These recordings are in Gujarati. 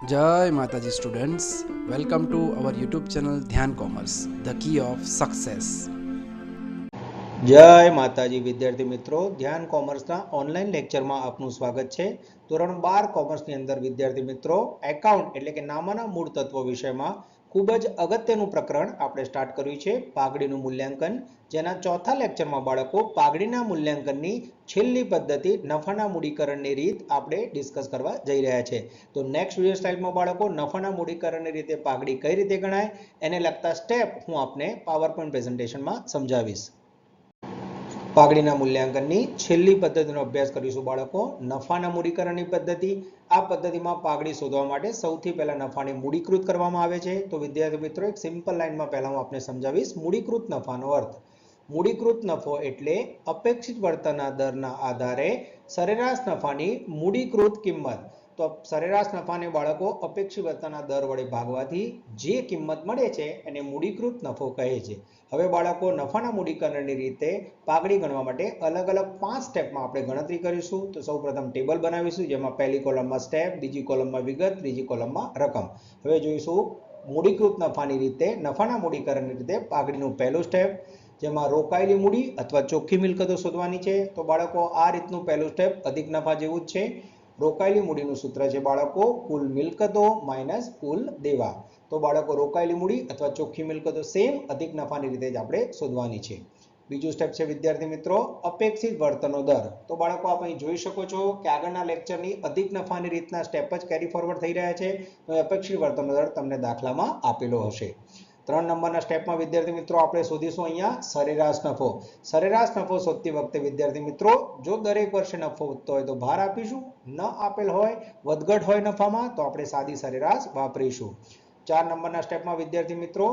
જય માતાજી students welcome to our YouTube channel Dhyan commerce the key of success જય માતાજી વિદ્યાર્થી મિત્રો ધ્યાન કોમર્સના ઓનલાઈન લેક્ચરમાં આપનું સ્વાગત છે. ધોરણ બાર કોમર્સની અંદર વિદ્યાર્થી મિત્રો એકાઉન્ટ એટલે કે નામાના મૂળ તત્વો વિષયમાં ખૂબ જ અગત્યનું પ્રકરણ આપણે સ્ટાર્ટ કર્યું છે પાઘડીનું મૂલ્યાંકન, જેના ચોથા લેક્ચરમાં બાળકો પાઘડીના મૂલ્યાંકનની છેલ્લી પદ્ધતિ નફાના મૂડીકરણની રીત આપણે ડિસ્કસ કરવા જઈ રહ્યા છે. તો નેક્સ્ટ વીડિયો સ્લાઇડમાં બાળકો નફાના મૂડીકરણની રીતે પાઘડી કઈ રીતે ગણાય, એને લગતા સ્ટેપ હું આપને પાવર પ્રેઝન્ટેશનમાં સમજાવીશ. પાઘડીના મૂલ્યાંકનની છેલ્લી પદ્ધતિનો અભ્યાસ કરીશું બાળકો. નફાના મૂડીકરણની પદ્ધતિ. આ પદ્ધતિમાં પાઘડી શોધવા માટે સૌથી પહેલા નફાને મૂડીકૃત કરવામાં આવે છે. તો વિદ્યાર્થી મિત્રો, એક સિમ્પલ લાઇનમાં પહેલા હું આપને સમજાવીશ મૂડીકૃત નફાનો અર્થ. મૂડીકૃત નફો એટલે અપેક્ષિત વર્તનના દરના આધારે સરેરાશ નફાની મૂડીકૃત કિંમત. તો સરેરાશ નફાને બાળકો અપેક્ષિત વર્તનના દર વડે ભાગવાથી જે કિંમત મળે છે એને મૂડીકૃત નફો કહે છે. હવે બાળકો નફાના મૂડીકરણની રીતે પાઘડી ગણવા માટે અલગ અલગ પાંચ સ્ટેપમાં આપણે ગણતરી કરીશું. તો સૌપ્રથમ ટેબલ બનાવીશું, જેમાં પહેલી કોલમમાં સ્ટેપ, બીજી કોલમમાં વિગત, ત્રીજી કોલમમાં રકમ. હવે જોઈશું મૂડીકૃત નફાની રીતે, નફાના મૂડીકરણની રીતે પાઘડીનું પહેલું સ્ટેપ, જેમાં રોકાયેલી મૂડી અથવા ચોખ્ખી મિલકતો શોધવાની છે. તો બાળકો, આ રીતનું પહેલું સ્ટેપ અધિક નફા જેવું જ છે. રોકાયેલી મૂડીનું સૂત્ર છે બાળકો, કુલ મિલકતો માઇનસ કુલ દેવા. તો બાળકો, રોકાયેલી મૂડી અથવા ચોખ્ખી મિલકતો સેમ અધિક નફાની રીતે જ આપણે શોધવાની છે. બીજું સ્ટેપ છે વિદ્યાર્થી મિત્રો, અપેક્ષિત વર્તનો દર. તો બાળકો, આપ અહીં જોઈ શકો છો કે આગળના લેક્ચરની અધિક નફાની રીતના સ્ટેપ જ કેરી ફોરવર્ડ થઈ રહ્યા છે. તો અપેક્ષિત વર્તનો દર તમને દાખલામાં આપેલો હશે. ત્રણ નંબરના સ્ટેપમાં વિદ્યાર્થી મિત્રો આપણે શોધીશું અહીંયા સરેરાશ નફો. સરેરાશ નફો શોધતી વખતે વિદ્યાર્થી મિત્રો જો દરેક વર્ષે નફો વધતો હોય તો ભાર આપીશું. ન આપેલ હોય, વધઘટ હોય નફામાં તો આપણે સાદી સરેરાશ વાપરીશું. ચાર નંબરના સ્ટેપમાં વિદ્યાર્થી મિત્રો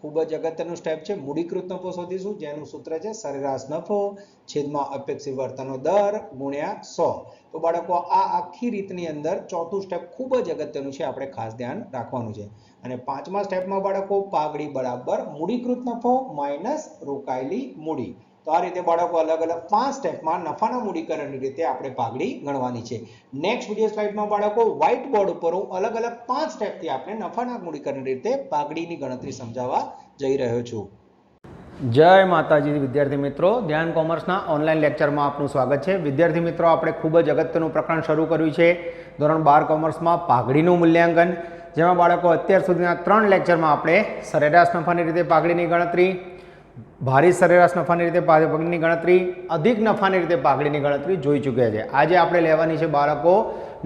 ખૂબ જ અગત્યનું સ્ટેપ છે. મૂડીકૃત નફો શોધીશું, જેનું સૂત્ર છે, સરેરાશ નફો છેદમાં અપેક્ષિત વર્તનો દર ગુણ્યા સો. તો બાળકો, આ આખી રીતની અંદર ચોથું સ્ટેપ ખૂબ જ અગત્યનું છે, આપણે ખાસ ધ્યાન રાખવાનું છે. અને પાંચમા સ્ટેપમાં બાળકો, પાઘડી બરાબર મૂડીકૃત નફો માઇનસ રોકાયેલી મૂડી. તો આ રીતે બાળકો અલગ અલગ પાંચ સ્ટેપમાં નફાના મૂડીકરણની રીતે આપણે પાઘડી ગણવાની છે. નેક્સ્ટ વીડિયો સ્લાઇડમાં બાળકો વ્હાઇટ બોર્ડ ઉપર અલગ અલગ પાંચ સ્ટેપથી આપણે નફાના મૂડીકરણની રીતે પાઘડીની ગણતરી સમજાવવા જઈ રહ્યો છું. જય માતાજી વિદ્યાર્થી મિત્રો, ધ્યાન કોમર્સના ઓનલાઈન લેક્ચરમાં આપનું સ્વાગત છે. વિદ્યાર્થી મિત્રો, આપણે ખૂબ જ અગત્યનું પ્રકરણ શરૂ કર્યું છે, ધોરણ બાર કોમર્સમાં પાઘડીનું મૂલ્યાંકન, જેમાં બાળકો અત્યાર સુધીના ત્રણ લેક્ચરમાં આપણે સરેરાશ નફાની રીતે પાઘડીની ગણતરી ભારી સરેરાશ નફાની રીતે પગની ગણતરી, અધિક નફાની રીતે પાઘડીની ગણતરી જોઈ ચૂક્યા છે. આજે આપણે લેવાની છે બાળકો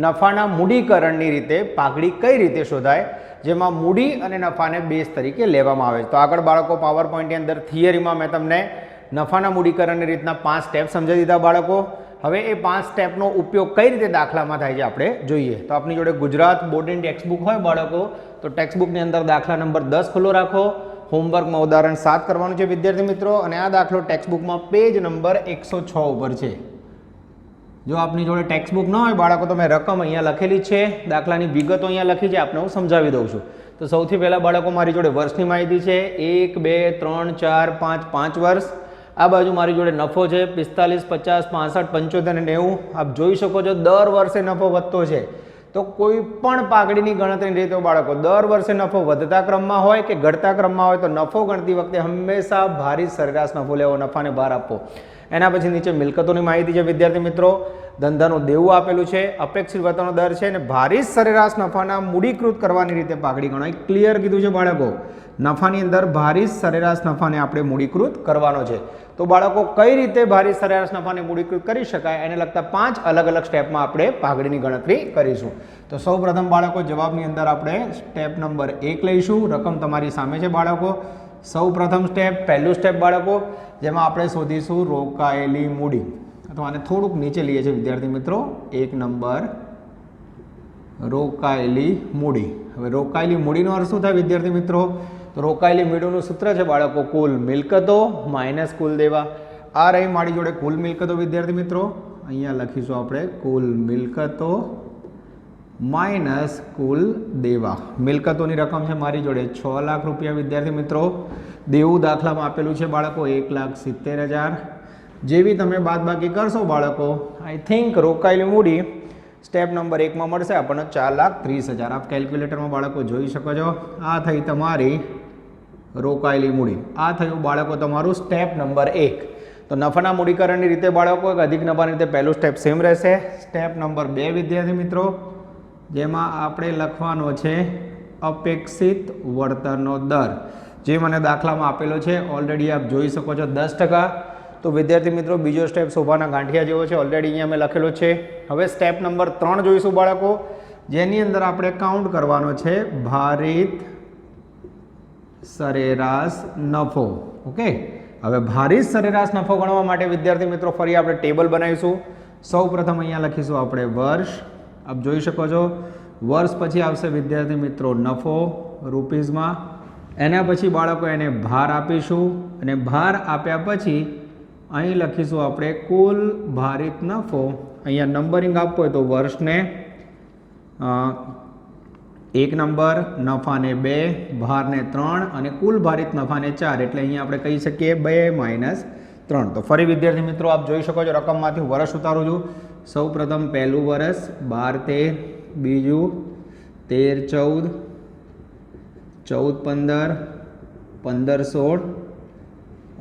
નફાના મૂડીકરણની રીતે પાઘડી કઈ રીતે શોધાય, જેમાં મૂડી અને નફાને બેઝ તરીકે લેવામાં આવે છે. તો આગળ બાળકો પાવર પોઈન્ટની અંદર થિયરીમાં મેં તમને નફાના મૂડીકરણની રીતના પાંચ સ્ટેપ સમજાવી દીધા બાળકો. હવે એ પાંચ સ્ટેપનો ઉપયોગ કઈ રીતે દાખલામાં થાય છે આપણે જોઈએ. તો આપની જોડે ગુજરાત બોર્ડની ટેક્સ્ટબુક હોય બાળકો, તો ટેક્સ્ટબુકની અંદર દાખલા નંબર દસ ખુલ્લો રાખો. હોમવર્કમાં ઉદાહરણ સાત કરવાનું છે વિદ્યાર્થી મિત્રો અને આ દાખલો ટેક્સ્ટબુકમાં પેજ નંબર એકસો છ ઉપર છે. જો આપની જોડે ટેક્સ્ટબુક ન હોય, બાળકો, તો મેં રકમ અહીંયા લખેલી છે. દાખલાની વિગતો અહીંયા લખી છે. આપને હું સમજાવી દઉં છું. તો સૌથી પહેલાં બાળકો, મારી જોડે વર્ષની માહિતી છે. એક, બે, ત્રણ, ચાર, પાંચ પાંચ વર્ષ. આ બાજુ મારી જોડે નફો છે. પિસ્તાલીસ, પચાસ, પાસઠ, પંચોતેર અને નેવું. આપ જોઈ શકો છો, દર વર્ષે નફો વધતો છે. તો કોઈ પણ પાઘડીની ગણતરી રીતે બાળકો, દર વર્ષે નફો વધતા ક્રમમાં હોય કે ઘટતા ક્રમમાં હોય તો નફો ગણતી વખતે હંમેશા ભારી સરેરાશ નફો લેવો, નફાને ભાર આપવો. એના પછી નીચે મિલકતોની માહિતી છે, વિદ્યાર્થી મિત્રો. ધંધાનું દેવું આપેલું છે, અપેક્ષિત વર્તનનો દર છે અને ભારી સરેરાશ નફાના મૂડીકૃત કરવાની રીતે પાઘડી ગણાય ક્લિયર કીધું છે બાળકો. નફાની અંદર ભારી સરેરાશ નફાને આપણે મૂડીકૃત કરવાનો છે. તો બાળકો કઈ રીતે ભારી સરેરાશ નફાને મૂડીકૃત કરી શકાય એને લગતા પાંચ અલગ અલગ સ્ટેપમાં આપણે પાઘડીની ગણતરી કરીશું. તો સૌપ્રથમ બાળકો જવાબની અંદર આપણે સ્ટેપ નંબર એક લઈશું. રકમ તમારી સામે છે બાળકો. સૌપ્રથમ સ્ટેપ, પહેલું સ્ટેપ બાળકો, જેમાં આપણે શોધીશું રોકાયેલી મૂડી. તો આને થોડુંક નીચે લઈએ છીએ વિદ્યાર્થી મિત્રો. એક નંબર, રોકાયેલી મૂડી. હવે રોકાયેલી મૂડીનો અર્થ શું થાય વિદ્યાર્થી મિત્રો? તો રોકાયેલી મૂડીનું સૂત્ર છે બાળકો, કુલ મિલકતો માઇનસ કુલ દેવા. આ રહી મારી જોડે કુલ મિલકતો, વિદ્યાર્થી મિત્રો. અહીંયા લખીશું આપણે કુલ મિલકતો માઇનસ કુલ દેવા. મિલકતોની રકમ છે મારી જોડે છ લાખ રૂપિયા, વિદ્યાર્થી મિત્રો. દેવું દાખલામાં આપેલું છે બાળકો, એક લાખ સિત્તેર હજાર. જેવી તમે બાદબાકી કરશો બાળકો આઈ થિંક રોકાયેલી મૂડી સ્ટેપ નંબર એકમાં મળશે. આપણને ચાર લાખ ત્રીસ હજાર. આપ કેલ્ક્યુલેટરમાં બાળકો જોઈ શકો છો. આ થઈ તમારી રોકાયેલી મૂડી. આ થયું બાળકો તમારું સ્ટેપ નંબર એક. તો નફાના મૂડીકરણની રીતે બાળકો અધિક નફાની રીતે પહેલું સ્ટેપ સેમ રહેશે. સ્ટેપ નંબર બે, વિદ્યાર્થી મિત્રો, જેમાં આપણે લખવાનો છે અપેક્ષિત વળતરનો દર. જે મને દાખલામાં આપેલો છે ઓલરેડી આપ જોઈ શકો છો દસ ટકા. તો વિદ્યાર્થી મિત્રો, બીજો સ્ટેપ શોભાના ગાંઠિયા જેવો છે ઓલરેડી અહીંયા મેં લખેલો છે. હવે સ્ટેપ નંબર ત્રણ જોઈશું બાળકો. જેની અંદર આપણે કાઉન્ટ કરવાનો છે, ભારિત સરેરાશ નફો. ઓકે? હવે ભારિત સરેરાશ નફો ગણવા માટે વિદ્યાર્થી મિત્રો ફરી આપણે ટેબલ બનાવીશું. સૌ પ્રથમ અહીંયા લખીશું આપણે વર્ષ. આપ જોઈ શકો છો. વર્ષ પછી આવશે વિદ્યાર્થી મિત્રો નફો રૂપીઝમાં. એના પછી બાળકો એને ભાર આપીશું અને ભાર આપ્યા પછી અહીં લખીશું આપણે કુલ ભારિત નફો. અહીંયા નંબરિંગ આપવો હોય તો વર્ષને એક નંબર, નફાને બે, ભારને ત્રણ અને કુલ ભારિત નફાને ચાર. એટલે અહીંયા આપણે કહી શકીએ બે માઇનસ ત્રણ. તો ફરી વિદ્યાર્થી મિત્રો, આપ જોઈ શકો છો રકમમાંથી વર્ષ ઉતારું છું. સૌ પહેલું વર્ષ, બાર, તેર, બીજું તેર, ચૌદ ચૌદ, પંદર પંદર, સોળ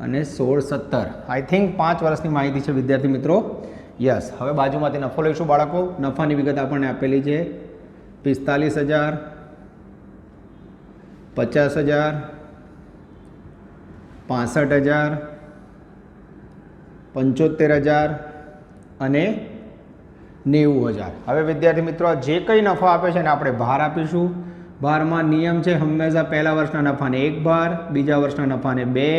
અને સોળ, સત્તર. આઈ થિંક પાંચ વર્ષની માહિતી છે વિદ્યાર્થી મિત્રો. યસ હવે બાજુમાંથી નફો લઈશું બાળકો. નફાની વિગત આપણને આપેલી છે. પિસ્તાલીસ હજાર, પચાસ હજાર, પાસઠ હજાર, પંચોતેર હજાર અને નેવું હજાર. હવે વિદ્યાર્થી મિત્રો જે કંઈ નફો આપે છે ને આપણે ભાર આપીશું. ભારમાં નિયમ છે હંમેશા પહેલા વર્ષના નફાને એક ભાર, બીજા વર્ષના નફાને બે,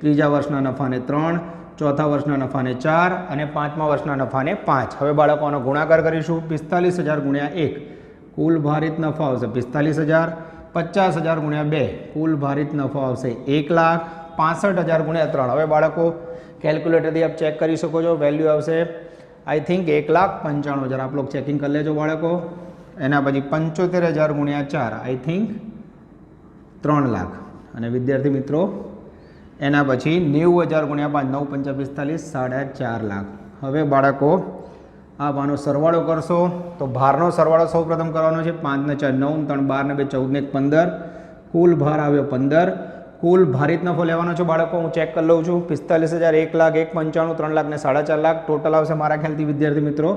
ત્રીજા વર્ષના નફાને ત્રણ, ચોથા વર્ષના નફાને ચાર અને પાંચમા વર્ષના નફાને પાંચ. હવે બાળકોનો ગુણાકાર કરીશું. પિસ્તાલીસ હજાર ગુણ્યા એક. કુલ ભારિત નફો આવશે પિસ્તાલીસ હજાર, પચાસ હજાર ગુણ્યા બે. કુલ ભારિત નફો આવશે એક લાખ પાસઠ હજાર ગુણ્યા ત્રણ. હવે બાળકો કેલ્ક્યુલેટરથી આપ ચેક કરી શકો છો. વેલ્યુ આવશે આઈ થિંક એક લાખ પંચાણું હજાર. આપ લોકો ચેકિંગ કરી લેજો બાળકો. એના પછી પંચોતેર હજાર ગુણ્યા ચાર આઈ થિંક ત્રણ લાખ. અને વિદ્યાર્થી મિત્રો, એના પછી નેવું હજાર ગુણ્યા પાંચ, નવ પંચા પિસ્તાલીસ, સાડા ચાર લાખ. હવે બાળકો આપ આનો સરવાળો કરશો તો ભારનો સરવાળો સૌ પ્રથમ કરવાનો છે પાંચને ચાર, નવ ત્રણ, બાર ને બે ચૌદને એક, પંદર. કુલ ભાર આવ્યો પંદર. કુલ ભારિત નફો લેવાનો છે બાળકો, હું ચેક કરી લઉં છું. પિસ્તાલીસ હજાર એક લાખ, એક પંચાણું, ત્રણ લાખ ને સાડા ચાર લાખ. ટોટલ આવશે મારા ખ્યાલથી વિદ્યાર્થી મિત્રો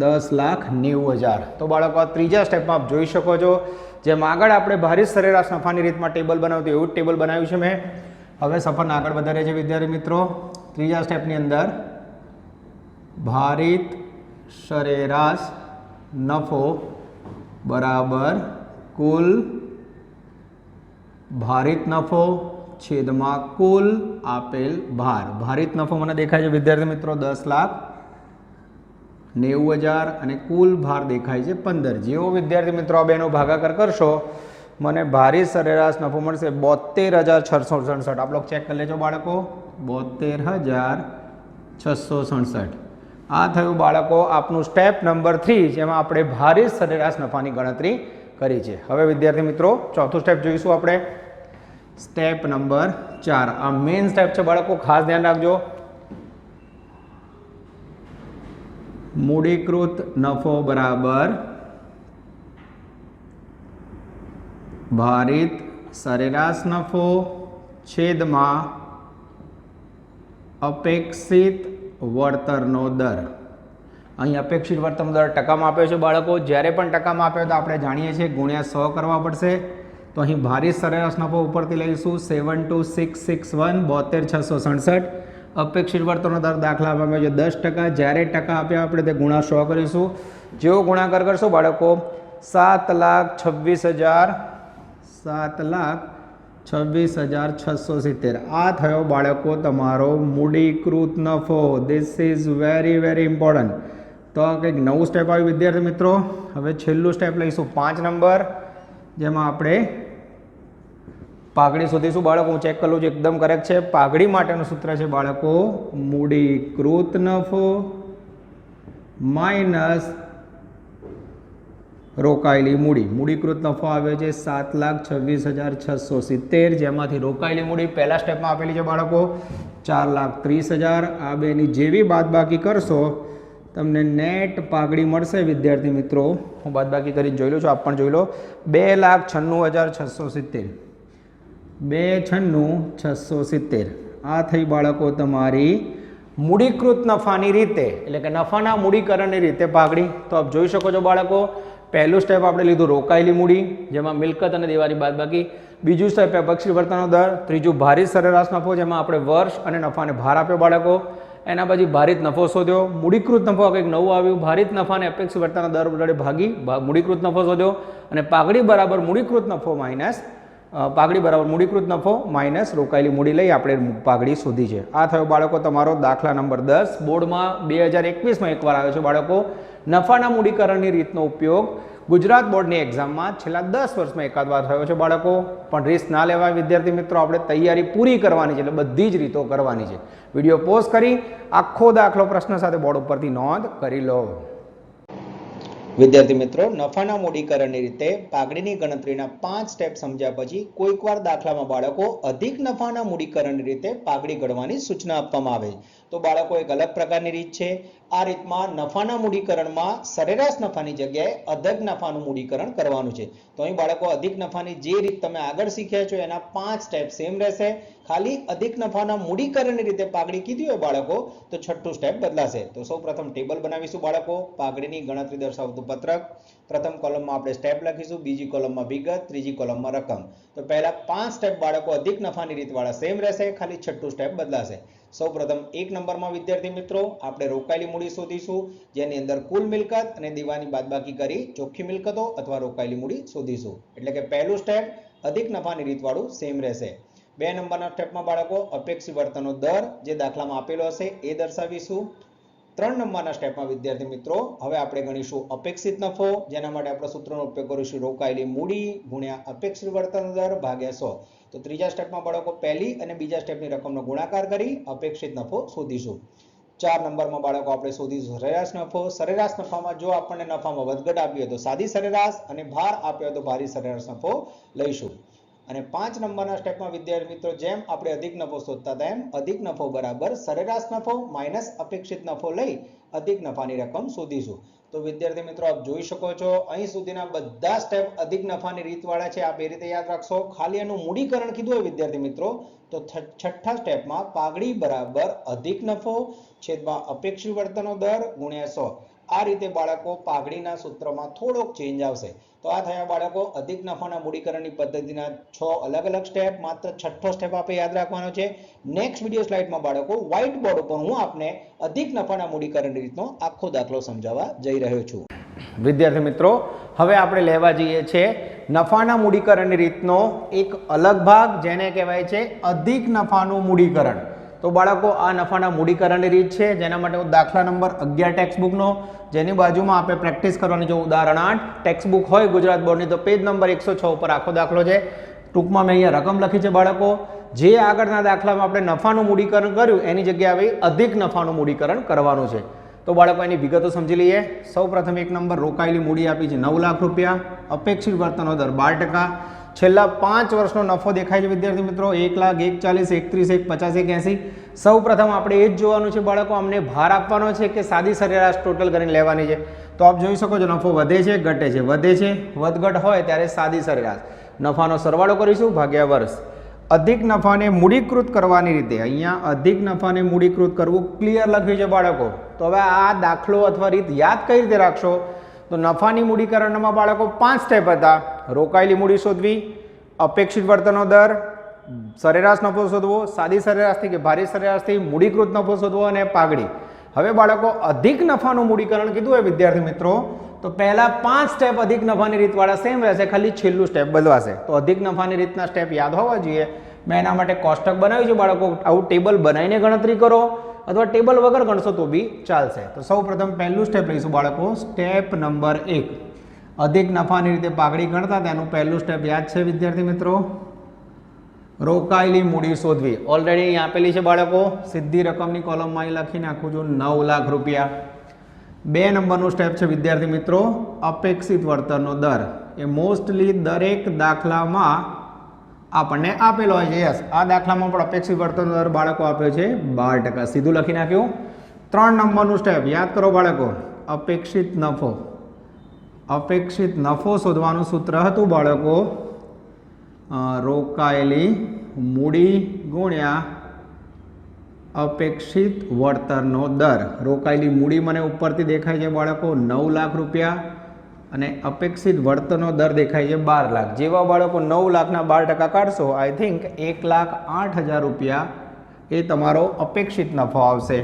દસ લાખ નેવું હજાર. તો બાળકો, આ ત્રીજા સ્ટેપમાં આપ જોઈ શકો છો. જેમ આગળ આપણે ભારિત સરેરાશ નફાની રીતમાં ટેબલ બનાવતું એવું જ ટેબલ બનાવ્યું છે મેં. હવે સફરને આગળ વધારે છે વિદ્યાર્થી મિત્રો. ત્રીજા સ્ટેપની અંદર ભારિત સરેરાશ નફો બરાબર કુલ ભારિત નફો છેદમાં કુલ આપેલ ભાર. ભારિત નફો મને દેખાય છે, વિદ્યાર્થી મિત્રો, દસ લાખ નેવું હજાર અને કુલ ભાર દેખાય છે પંદર. જેવો વિદ્યાર્થી મિત્રો, આ બેનો ભાગાકાર કરશો, મને ભારી સરેરાશ નફો મળશે બોતેર હજાર છસો સડસઠ. આપ લોકો ચેક કરી લેજો બાળકો. બોતેર હજાર છસો સડસઠ. આ થયું બાળકો આપનું સ્ટેપ નંબર થ્રી, જેમાં આપણે ભારી સરેરાશ નફાની ગણતરી કરી છે. હવે વિદ્યાર્થી મિત્રો, ચોથું સ્ટેપ જોઈશું આપણે. સ્ટેપ નંબર ચાર. આ મેઇન સ્ટેપ છે બાળકો, ખાસ ધ્યાન રાખજો. મૂડીકૃત નફો બરાબર ભારિત સરેરાશ નફો છેદમાં અપેક્ષિત વળતરનો દર. અહીં અપેક્ષિત વળતરનો દર ટકામાં આપ્યો છે બાળકો. જ્યારે પણ ટકામાં આપ્યો તો આપણે જાણીએ છીએ ગુણ્યા સો કરવા પડશે. તો અહીં ભારી સરેરાશ નફો ઉપરથી લઈશું. Seven two six six one બોતેર છસો સડસઠ. અપેક્ષિત વળતરનો દર દાખલા આપ્યો છે દસ ટકા. જ્યારે ટકા આપ્યા આપણે તે ગુણા સો કરીશું. જેવો ગુણાકાર કરશો બાળકો, સાત લાખ છવ્વીસ હજાર સાત લાખ છવ્વીસ હજાર છસો સિત્તેર. આ થયો બાળકો તમારો મૂડીકૃત નફો. This is very very important તો કંઈક નવું સ્ટેપ આવ્યું, વિદ્યાર્થી મિત્રો. હવે છેલ્લું સ્ટેપ લઈશું. પાંચ નંબર, જેમાં આપણે પાઘડી શોધીશું. બાળકો, હું ચેક કરું છું. એકદમ કરેક્ટ છે. પાઘડી માટેનું સૂત્ર છે, બાળકો, મૂડીકૃત નફો. માઇનસ રોકાયેલી મૂડી. મૂડીકૃત નફો આવ્યો છે સાત લાખ છવ્વીસ હજાર છસો સિત્તેર. જેમાંથી રોકાયેલી મૂડી પહેલા સ્ટેપમાં આપેલી છે બાળકો. ચાર લાખ ત્રીસ હજાર. આ બેની જેવી બાદબાકી કરશો, તમને નેટ પાઘડી મળશે, વિદ્યાર્થી મિત્રો. હું બાદબાકી કરીને જોઈ લઉં છું, આપ પણ જોઈ લો. બે લાખ છન્નું હજાર છસો સિત્તેર. બે છન્નું છસો સિત્તેર. આ થઈ બાળકો તમારી મૂડીકૃત નફાની રીતે. એટલે કે નફાના મૂડીકરણની રીતે પાઘડી. તો આપ જોઈ શકો છો બાળકો પહેલું સ્ટેપ આપણે લીધું રોકાયેલી મૂડી, જેમાં મિલકત અને દેવાની બાદબાકી. બીજું સ્ટેપ અપક્ષી વર્તનનો દર. ત્રીજું ભારિત સરેરાશ નફો, જેમાં આપણે વર્ષ અને નફાને ભાર આપ્યો બાળકો. એના પછી ભારિત નફો શોધ્યો. મૂડીકૃત નફો કંઈક નવું આવ્યું. ભારિત નફાને અપેક્ષિત વર્તનના દર વડે ભાગી. મૂડીકૃત નફો શોધ્યો. અને પાઘડી બરાબર મૂડીકૃત નફો માઇનસ પાઘડી બરાબર મૂડીકૃત નફો માઇનસ રોકાયેલી મૂડી લઈ આપણે પાઘડી શોધી છે. આ થયો બાળકો તમારો દાખલા નંબર દસ. બોર્ડમાં બે હજાર એકવીસમાં એકવાર આવ્યો છે બાળકો. નફાના મૂડીકરણની રીતનો ઉપયોગ ગુજરાત બોર્ડની એક્ઝામમાં છેલ્લા દસ વર્ષમાં એકાદ વાર થયો છે બાળકો. પણ રિસ્ક ના લેવાય વિદ્યાર્થી મિત્રો, આપણે તૈયારી પૂરી કરવાની છે એટલે બધી જ રીતો કરવાની છે. વીડિયો પોઝ કરી, આખો દાખલો પ્રશ્ન સાથે બોર્ડ ઉપરથી નોંધ કરી લો. વિદ્યાર્થી મિત્રો, નફાના મૂડીકરણની રીતે પાઘડીની ગણતરીના પાંચ સ્ટેપ સમજ્યા પછી કોઈકવાર દાખલામાં બાળકો અધિક નફાના મૂડીકરણની રીતે પાઘડી ગણવાની સૂચના આપવામાં આવે. તો બાળકો એક અલગ પ્રકારની રીત છે. આ રીતમાં નફાના મૂડીકરણમાં સરેરાશ નફાની જગ્યાએ અધિક નફાનું મૂડીકરણ કરવાનું છે. તો અહીં બાળકો, અધિક નફાની જે રીત તમે આગળ શીખ્યા છો, એના પાંચ સ્ટેપ સેમ રહેશે. ખાલી અધિક નફાના મૂડીકરણની રીતે પાઘડી કીધી હોય બાળકો, તો છઠ્ઠું સ્ટેપ બદલાશે. તો સૌ પ્રથમ ટેબલ બનાવીશું બાળકો. પાઘડીની ગણતરી દર્શાવતું પત્રક. પ્રથમ કોલમમાં આપણે સ્ટેપ લખીશું, બીજી કોલમમાં વિગત, ત્રીજી કોલમમાં રકમ. તો પહેલા પાંચ સ્ટેપ બાળકો અધિક નફાની રીતવાળા સેમ રહેશે. ખાલી છઠ્ઠું સ્ટેપ બદલાશે. સૌ પ્રથમ એક નંબરમાં વિદ્યાર્થી મિત્રો, આપણે રોકાયેલી મૂડી શોધીશું, જેની અંદર કુલ મિલકત અને દીવાની બાદબાકી કરી ચોખ્ખી મિલકતો અથવા રોકાયેલી મૂડી શોધીશું. એટલે કે પહેલું સ્ટેપ અધિક નફાની રીતવાળું સેમ રહેશે. બે નંબરના સ્ટેપમાં બાળકો અપેક્ષિત વર્તનનો દર જે દાખલામાં આપેલો હશે એ દર્શાવીશું. ત્રણ નંબરના સ્ટેપમાં, વિદ્યાર્થી મિત્રો, હવે આપણે ગણીશું અપેક્ષિત નફો, જેના માટે આપણે સૂત્રનો ઉપયોગ કરીશું. રોકાયેલી મૂડી ગુણ્યા અપેક્ષિત વર્તન દર ભાગ્યા સો. તો ત્રીજા સ્ટેપમાં બાળકો પહેલી અને બીજા સ્ટેપની રકમનો ગુણાકાર કરી અપેક્ષિત નફો શોધીશું. ચાર નંબરમાં બાળકો આપણે શોધીશું સરેરાશ નફો. સરેરાશ નફામાં જો આપણને નફામાં વધઘટ આપ્યો તો સાદી સરેરાશ અને ભાર આપ્યો તો ભારી સરેરાશ નફો લઈશું. અને પાંચ નંબરના સ્ટેપમાં વિદ્યાર્થી મિત્રો, જેમ આપણે અધિક નફો શોધતા હતા એમ અધિક નફો બરાબર સરેરાશ નફો માઇનસ અપેક્ષિત નફો લઈ અધિક નફાની રકમ શોધીશું. તો વિદ્યાર્થી મિત્રો, આપ જોઈ શકો છો, અહીં સુધીના બધા સ્ટેપ અધિક નફાની રીતવાળા છે. આપ એ રીતે યાદ રાખશો. ખાલી એનું મૂડીકરણ કીધું હોય વિદ્યાર્થી મિત્રો, તો છઠ્ઠા સ્ટેપમાં પાઘડી બરાબર અધિક નફો છેદમાં અપેક્ષિત વર્તનો દર ગુણ્યા સો. આ રીતે બાળકો પાઘડીના સૂત્રમાં થોડોક ચેન્જ આવશે. તો આ થયા બાળકો, અધિક નફાના મૂડીકરણની પદ્ધતિના છ અલગ અલગ સ્ટેપ માત્ર છઠ્ઠો સ્ટેપ આપણે યાદ રાખવાનો છે. નેક્સ્ટ વીડિયો સ્લાઇડમાં બાળકો વ્હાઇટ બોર્ડ ઉપર હું આપને અધિક નફાના મૂડીકરણની રીતનો આખો દાખલો સમજાવવા જઈ રહ્યો છું. વિદ્યાર્થી મિત્રો, હવે આપણે લેવા જઈએ છીએ નફાના મૂડીકરણની રીતનો એક અલગ ભાગ, જેને કહેવાય છે અધિક નફાનું મૂડીકરણ. તો બાળકો, આ નફાના મૂડીકરણની રીત છે. જેના માટે હું દાખલા નંબર અગિયાર ટેક્સ્ટબુકનો, જેની બાજુમાં આપણે પ્રેક્ટિસ કરવાની જો ઉદાહરણ આઠ, ટેક્સ્ટબુક હોય ગુજરાત બોર્ડની, તો પેજ નંબર એકસો છ ઉપર આખો દાખલો છે. ટૂંકમાં મેં અહીંયા રકમ લખી છે બાળકો. જે આગળના દાખલામાં આપણે નફાનું મૂડીકરણ કર્યું, એની જગ્યાએ હવે અધિક નફાનું મૂડીકરણ કરવાનું છે. તો બાળકો, એની વિગતો સમજી લઈએ. સૌ પ્રથમ એક નંબર, રોકાયેલી મૂડી આપી છે નવ લાખ રૂપિયા. અપેક્ષિત વર્તનનો દર બાર ટકા. છેલ્લા પાંચ વર્ષનો નફો દેખાય છે વિદ્યાર્થી મિત્રો. એક લાખ એકચાલીસ, એકત્રીસ, એક પચાસ, એક એંસી. સૌ પ્રથમ આપણે એ જ જોવાનું છે બાળકો, અમને ભાર આપવાનો છે કે સાદી સરેરાશ ટોટલ કરીને લેવાની છે. તો આપ જોઈ શકો છો નફો વધે છે, ઘટે છે. વધે છે, વધઘટ હોય ત્યારે સાદી સરેરાશ. નફાનો સરવાળો કરીશું, ભાગ્યા વર્ષ. અધિક નફાને મૂડીકૃત કરવાની રીતે, અહીંયા અધિક નફાને મૂડીકૃત કરવું ક્લિયર લખ્યું છે બાળકો. તો હવે આ દાખલો અથવા રીત યાદ કઈ રીતે રાખશો? તો નફાની મૂડીકરણમાં બાળકો પાંચ સ્ટેપ હતા. રોકાયેલી મૂડી શોધવી, અપેક્ષિત વર્તનો દર, સરેરાશ નફો શોધવો, સાદી સરેરાશથી કે ભારી સરેરાશથી મૂડીકૃત નફો શોધવો અને પાઘડી. હવે બાળકો, અધિક નફાનું મૂડીકરણ કીધું હોય વિદ્યાર્થી મિત્રો, તો પહેલા પાંચ સ્ટેપ અધિક નફાની રીતવાળા સેમ રહેશે, ખાલી છેલ્લું સ્ટેપ બદલાશે. તો અધિક નફાની રીતના સ્ટેપ યાદ હોવા જોઈએ. મેં એના માટે કોષ્ટક બનાવ્યું છે બાળકો, આવું ટેબલ બનાવીને ગણતરી કરો, અથવા ટેબલ વગર ગણશો તો બી ચાલશે. તો સૌ પ્રથમ પહેલું સ્ટેપ લઈશું બાળકો, સ્ટેપ નંબર એક. અધિક નફાની રીતે પાઘડી ગણતા તેનું પહેલું સ્ટેપ યાદ છે, વિદ્યાર્થી મિત્રો? રોકાયેલી મૂડી શોધવી. ઓલરેડી અહીં આપેલી છે બાળકો, સીધી રકમની કોલમમાં અહીં લખી નાખું છું, નવ લાખ રૂપિયા. બે નંબરનું સ્ટેપ છે, વિદ્યાર્થી મિત્રો, અપેક્ષિત વળતરનો દર. એ મોસ્ટલી દરેક દાખલામાં આપણને આપેલો હોય છે યસ આ દાખલામાં પણ અપેક્ષિત વળતરનો દર બાળકો આપ્યો છે બાર ટકા. સીધું લખી નાખ્યું. ત્રણ નંબરનું સ્ટેપ યાદ કરો બાળકો, અપેક્ષિત નફો. અપેક્ષિત નફો શોધવાનું સૂત્ર હતું, બાળકો. રોકાયેલી મૂડી ગુણ્યા અપેક્ષિત વળતરનો દર. રોકાયેલી મૂડી મને ઉપરથી દેખાય છે, બાળકો, નવ લાખ રૂપિયા અને અપેક્ષિત વળતરનો દર દેખાય છે, બાર લાખ. જેવા બાળકો નવ લાખના બાર ટકા કાઢશો આઈ થિંક એક લાખ આઠ હજાર રૂપિયા એ તમારો અપેક્ષિત નફો આવશે.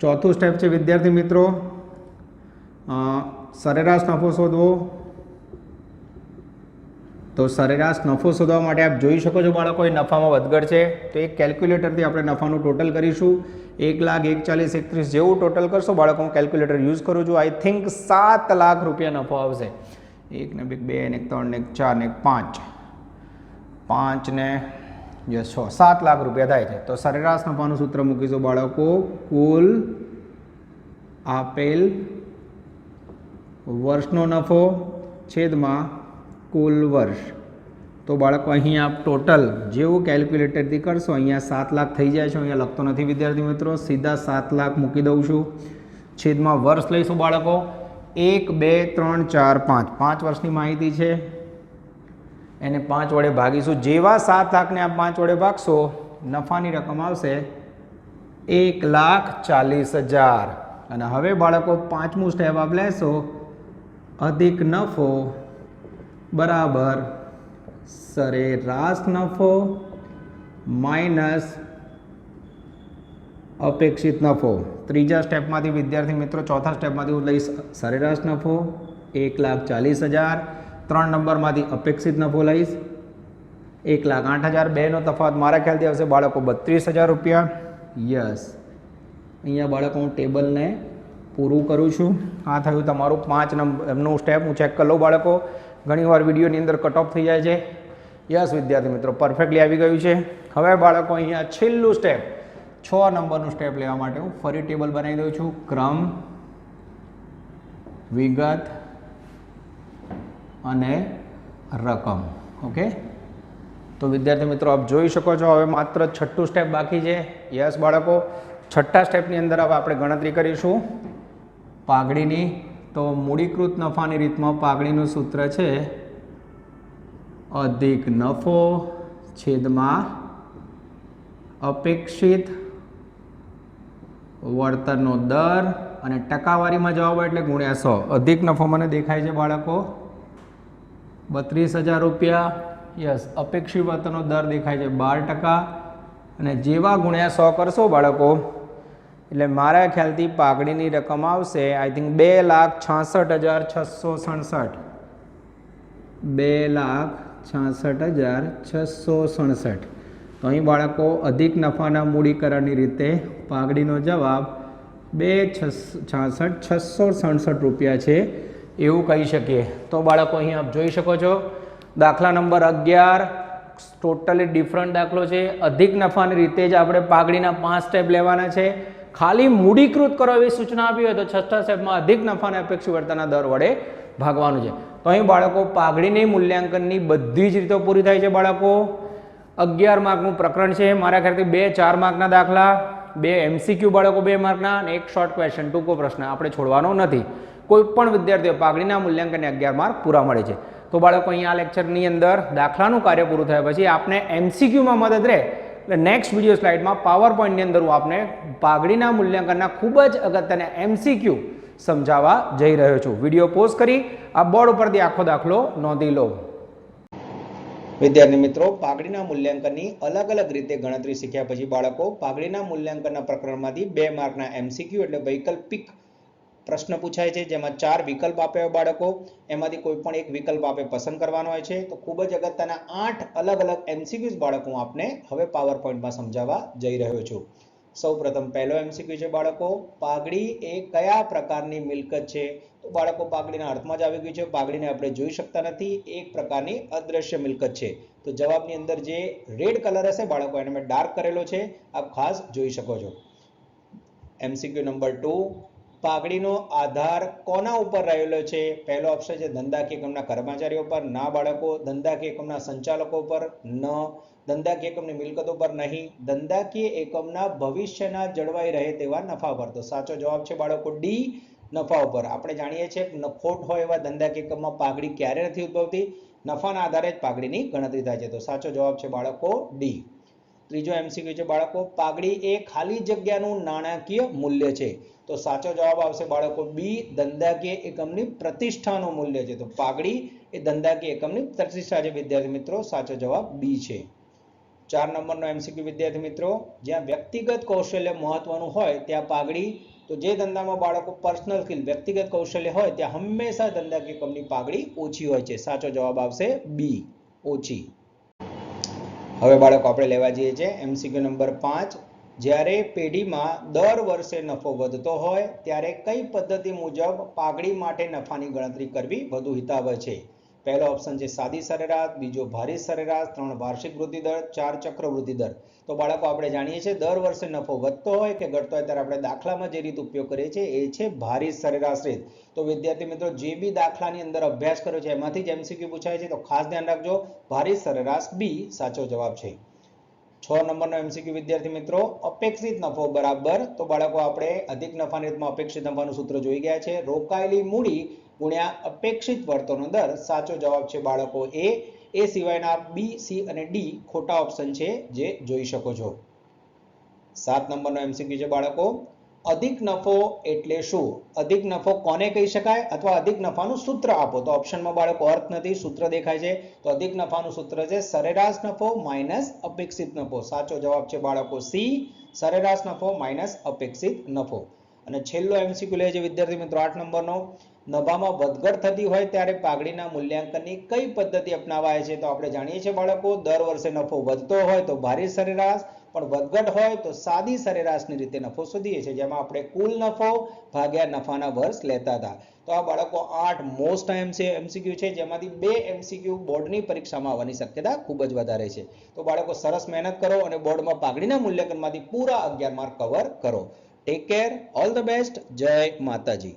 ચોથું સ્ટેપ છે, વિદ્યાર્થી મિત્રો સરેરાશ નફો શોધવો. તો સરેરાશ નફો શોધવા માટે આપ જોઈ શકો છો બાળકો, એ નફામાં વધઘટ છે. તો એક કેલ્ક્યુલેટરથી આપણે નફાનું ટોટલ કરીશું. એક લાખ એકચાલીસ એકત્રીસ જેવું ટોટલ કરશો બાળકો, હું કેલ્ક્યુલેટર યુઝ કરું છું. આઈ થિંક સાત લાખ રૂપિયા નફો આવશે. એક ને બે ને ત્રણ ને ચાર ને પાંચ. પાંચ ને, જે છ, સાત લાખ રૂપિયા થાય છે. તો સરેરાશ નફાનું સૂત્ર મૂકીશું બાળકો. કુલ આપેલ વર્ષનો નફો છેદમાં કુલ વર્ષ. તો બાળકો, અહીં આપ ટોટલ જેવું કેલ્ક્યુલેટરથી કરશો, અહીંયા સાત લાખ થઈ જાય છે, અહીંયા લખતો નથી વિદ્યાર્થી મિત્રો. સીધા સાત લાખ મૂકી દઉં છું. છેદમાં વર્ષ લઈશું બાળકો. એક, બે, ત્રણ, ચાર, પાંચ. પાંચ વર્ષની માહિતી છે. એને પાંચ વડે ભાગીશું. જેવા સાત લાખને આપ પાંચ વડે ભાગશો, નફાની રકમ આવશે એક લાખ ચાલીસ હજાર. અને હવે બાળકો, પાંચમું સ્ટેપ આપ લેશો અધિક નફો બરાબર સરેરાશ નફો માઇનસ અપેક્ષિત નફો. ત્રીજા સ્ટેપમાંથી વિદ્યાર્થી મિત્રો ચોથા સ્ટેપમાંથી હું લઈશ સરેરાશ નફો એક લાખ ચાલીસ હજાર. ત્રણ નંબરમાંથી અપેક્ષિત નફો લઈશ એક લાખ આઠ હજાર. બેનો તફાવત મારા ખ્યાલથી આવશે બાળકો બત્રીસ હજાર રૂપિયા. યસ. અહીંયા બાળકો હું ટેબલને પૂરું કરું છું. આ થયું તમારું પાંચ નંબર એમનું સ્ટેપ હું ચેક કરી લઉં બાળકો. ઘણીવાર વિડીયોની અંદર કટ ઓફ થઈ જાય છે. યસ વિદ્યાર્થી મિત્રો પરફેક્ટલી આવી ગયું છે. હવે બાળકો અહીંયા છેલ્લું સ્ટેપ છ નંબરનું સ્ટેપ લેવા માટે હું ફરી ટેબલ બનાવી દઉં છું. ક્રમ, વિગત અને રકમ. ઓકે તો વિદ્યાર્થી મિત્રો, આપ જોઈ શકો છો, હવે માત્ર છઠ્ઠું સ્ટેપ બાકી છે. યસ બાળકો. છઠ્ઠા સ્ટેપની અંદર હવે આપણે ગણતરી કરીશું. પાઘડીની, તો મૂડીકૃત નફાની રીતમાં પાઘડીનું સૂત્ર છે અધિક નફો છેદમાં અપેક્ષિત વળતરનો દર અને ટકાવારીમાં જવાબ એટલે ગુણ્યા સો. અધિક નફો મને દેખાય છે બાળકો. બત્રીસ હજાર રૂપિયા. યસ, અપેક્ષિત વળતરનો દર દેખાય છે બાર ટકા. અને જેવા ગુણ્યા સો કરશો બાળકો એટલે મારા ખ્યાલથી પાઘડીની રકમ આવશે આઈ થિંક બે લાખ છાસઠ હજાર છસો સડસઠ. બે લાખ છાસઠ હજાર છસો સડસઠ. તો અહીં બાળકો અધિક નફાના મૂડીકરણની રીતે પાઘડીનો જવાબ બે છાસઠ છસો સડસઠ રૂપિયા છે એવું કહી શકીએ. તો બાળકો અહીં આપ જોઈ શકો છો, દાખલા નંબર અગિયાર, ટોટલી ડિફરન્ટ દાખલો છે. અધિક નફાની રીતે જ આપણે પાઘડીના પાંચ સ્ટેપ લેવાના છે. ખાલી મૂડીકૃત કરો એવી સૂચના આપી હોય તો છઠ્ઠા સ્ટેપમાં અધિક નફાને અપેક્ષિત વળતરના દર વડે ભાગવાનું છે. તો અહીં બાળકો પાઘડીની મૂલ્યાંકનની બધી જ રીતો પૂરી થાય છે બાળકો. અગિયાર માર્કનું પ્રકરણ છે. મારા ખ્યાલથી બે ચાર માર્કના દાખલા, બે એમસીક્યુ બાળકો બે માર્કના અને એક શોર્ટ ક્વેશ્ચન ટૂંકો પ્રશ્ન. આપણે છોડવાનો નથી. કોઈ પણ વિદ્યાર્થીઓ પાઘડીના મૂલ્યાંકનને અગિયાર માર્ક પૂરા મળે છે. તો બાળકો અહીંયા આ લેક્ચરની અંદર દાખલાનું કાર્ય પૂરું થયા પછી આપને એમસીક્યુમાં મદદ રહે. એટલે નેક્સ્ટ વીડિયો સ્લાઇડમાં પાવર પોઈન્ટની અંદર હું આપને પાઘડીના મૂલ્યાંકનના ખૂબ જ અગત્યના એમસીક્યુ સમજાવવા જઈ રહ્યો છું. વીડિયો પોઝ કરી, આ બોર્ડ ઉપરથી આખો દાખલો નોંધી લો. વિદ્યાર્થી મિત્રો પાઘડીના મૂલ્યાંકનની અલગ અલગ રીતે ગણતરી શીખ્યા પછી બાળકો પાઘડીના મૂલ્યાંકનના પ્રકરણમાંથી બે માર્કના એમસીક્યુ એટલે વૈકલ્પિક પ્રશ્ન પૂછાય છે, જેમાં ચાર વિકલ્પ આપ્યા બાળકો. એમાંથી કોઈ પણ એક વિકલ્પ આપણે પસંદ કરવાનો હોય છે. તો ખૂબ જ અગત્યના આઠ અલગ અલગ એમસીક્યુઝ બાળકો આપને હવે પાવર પોઈન્ટમાં સમજાવવા જઈ રહ્યો છું. સૌ પ્રથમ પહેલો એમસીક્યુ છે બાળકો, પાઘડી એ કયા પ્રકારની મિલકત છે? તો બાળકો, પાઘડીના અર્થમાં જ આવી ગયું છે. પાઘડીને આપણે જોઈ શકતા નથી. એક પ્રકારની અદ્રશ્ય મિલકત છે. તો જવાબની અંદર જે રેડ કલર હશે બાળકો, એને મેં ડાર્ક કરેલો છે. આપ ખાસ જોઈ શકો છો. એમસીક્યુ નંબર ટુ પાઘડીનો આધાર કોના ઉપર રહેલો છે? પહેલો ઓપ્શન છે ધંધાકીય એકમના કર્મચારીઓ પર, ના બાળકો ધંધાકીય એકમના સંચાલકો પર, ન. ધંધાકીય એકમની મિલકતો પર નહીં. ધંધાકીય એકમના ભવિષ્યના જળવાઈ રહે તેવા નફા પર. તો સાચો જવાબ છે બાળકો ડી નફા ઉપર. આપણે જાણીએ છીએ કે ખોટ હોય એવા ધંધાકીય એકમમાં પાઘડી ક્યારે નથી ઉદ્ભવતી? નફાના આધારે જ પાઘડીની ગણતરી થાય છે. તો સાચો જવાબ છે બાળકો ડી ત્રીજો એમસીક્યુ છે, બાળકો, પાઘડી એ ખાલી જગ્યાનું નાણાકીય મૂલ્ય છે. તો સાચો જવાબ આવશે બાળકો બી ધંધાકીય એકમની પ્રતિષ્ઠાનું મૂલ્ય છે. તો પાઘડી એ ધંધાકીય એકમની પ્રતિષ્ઠા છે, વિદ્યાર્થી મિત્રો. સાચો જવાબ બી છે. ચાર નંબરનો એમસીક્યુ વિદ્યાર્થી મિત્રો, જ્યાં વ્યક્તિગત કૌશલ્ય મહત્વનું હોય, ત્યાં પાઘડી, તો જે ધંધામાં બાળકો પર્સનલ સ્કિલ વ્યક્તિગત કૌશલ્ય હોય, ત્યાં હંમેશા ધંધાકીય એકમની પાઘડી ઓછી હોય છે. સાચો જવાબ આવશે બી ઓછી. હવે બાળકો, આપણે લેવા જઈએ છીએ એમસીક્યુ નંબર પાંચ. જ્યારે પેઢીમાં દર વર્ષે નફો વધતો હોય, ત્યારે કઈ પદ્ધતિ મુજબ પાઘડી માટે નફાની ગણતરી કરવી વધુ હિતાવહ છે? પહેલો ઓપ્શન છે સાદી સરેરાશ, બીજો ભારી સરેરાશ, ત્રણ વાર્ષિક વૃદ્ધિ દર, ચાર ચક્ર વૃદ્ધિ દર. તો બાળકો, આપણે જાણીએ છીએ દર વર્ષે નફો વધતો હોય કે ઘટતો હોય, ત્યારે આપણે દાખલામાં જે રીત ઉપયોગ કરીએ છીએ, એ છે ભારી સરેરાશ રીત. તો વિદ્યાર્થી મિત્રો, જે બી દાખલાની અંદર અભ્યાસ કર્યો છે, એમાંથી જ એમસીક્યુ પૂછાય છે. તો ખાસ ધ્યાન રાખજો, ભારી સરેરાશ બી સાચો જવાબ છે. છ નંબરનો એમસીક્યુ વિદ્યાર્થી મિત્રો, અપેક્ષિત નફો બરાબર. તો બાળકો, આપણે અધિક નફાની રીતમાં અપેક્ષિત નફાનું સૂત્ર જોઈ ગયા છે. રોકાયેલી મૂડી ગુણ્યા અપેક્ષિત વળતરનો દર. સાચો જવાબ છે બાળકો એ. એ સિવાયના બી, સી અને ડી ખોટા ઓપ્શન છે જે જોઈ શકો છો. સાત નંબરનો એમસીક્યુ છે બાળકો. અધિક નફો એટલે શું? અધિક નફો કોને કહી શકાય? અથવા અધિક નફાનું સૂત્ર આપો. તો ઓપ્શનમાં બાળકો અર્થ નથી, સૂત્ર દેખાય છે. તો અધિક નફાનું સૂત્ર છે સરેરાશ નફો માઇનસ અપેક્ષિત નફો. સાચો જવાબ છે બાળકો સી. સરેરાશ નફો માઇનસ અપેક્ષિત નફો. અને છેલ્લો એમસીક્યુ લે છે વિદ્યાર્થી મિત્રો, આઠ નંબરનો. નફામાં વધઘટ થતી હોય ત્યારે પાઘડીના મૂલ્યાંકનની કઈ પદ્ધતિ અપનાવાય છે તો આપણે જાણીએ છીએ બાળકો, દર વર્ષે નફો વધતો હોય તો ભારી સરેરાશ, પણ વધઘટ હોય તો સાદી સરેરાશની રીતે નફો શોધીએ છીએ. જેમાં આપણે કુલ નફો ભાગ્યા નફાના વર્ષ લેતા હતા. તો આ બાળકો આઠ મોસ્ટ એમસીક્યુ છે જેમાંથી બે એમસીક્યુ બોર્ડની પરીક્ષામાં આવવાની શક્યતા ખૂબ જ વધારે છે. તો બાળકો સરસ મહેનત કરો અને બોર્ડમાં પાઘડીના મૂલ્યાંકનમાંથી પૂરા અગિયાર માર્ક કવર કરો. Take care all the best જય માતાજી.